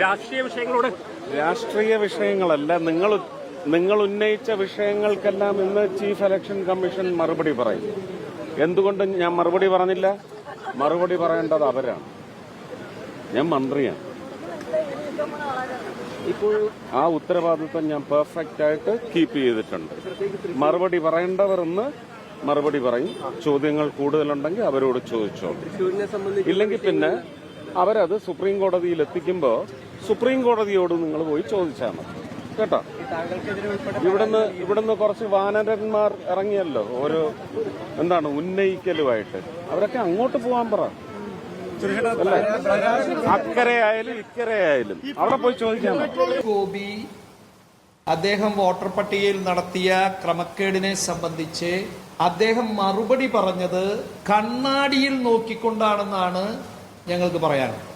രാഷ്ട്രീയ വിഷയങ്ങളോട് രാഷ്ട്രീയ വിഷയങ്ങളല്ല. നിങ്ങൾ നിങ്ങൾ ഉന്നയിച്ച വിഷയങ്ങൾക്കെല്ലാം ഇന്ന് ചീഫ് ഇലക്ഷൻ കമ്മീഷൻ മറുപടി പറയും. എന്തുകൊണ്ട് ഞാൻ മറുപടി പറഞ്ഞില്ല? മറുപടി പറയേണ്ടത് അവരാണ്. ഞാൻ മന്ത്രിയാണ്. ഇപ്പോൾ ആ ഉത്തരവാദിത്വം ഞാൻ പെർഫെക്റ്റ് ആയിട്ട് കീപ്പ് ചെയ്തിട്ടുണ്ട്. മറുപടി പറയേണ്ടവർ ഇന്ന് മറുപടി പറയും. ചോദ്യങ്ങൾ കൂടുതലുണ്ടെങ്കിൽ അവരോട് ചോദിച്ചോളൂ. ഇല്ലെങ്കിൽ പിന്നെ അവരത് സുപ്രീം കോടതിയിൽ എത്തിക്കുമ്പോൾ സുപ്രീം കോടതിയോട് നിങ്ങൾ പോയി ചോദിച്ചാൽ മതി. കേട്ടോ? ഇവിടുന്ന് ഇവിടുന്ന് കുറച്ച് വാനരന്മാർ ഇറങ്ങിയല്ലോ ഓരോ എന്താണ് ഉന്നയിക്കലുമായിട്ട്. അവരൊക്കെ അങ്ങോട്ട് പോകാൻ പറ. അല്ലേ? അക്കരെ അവിടെ പോയി ചോദിക്കാൻ ഗോപി അദ്ദേഹം വോട്ടർ പട്ടികയിൽ നടത്തിയ ക്രമക്കേടിനെ സംബന്ധിച്ച് അദ്ദേഹം മറുപടി പറഞ്ഞത് കണ്ണാടിയിൽ നോക്കിക്കൊണ്ടാണെന്നാണ് ഞങ്ങൾക്ക് പറയാനുള്ളത്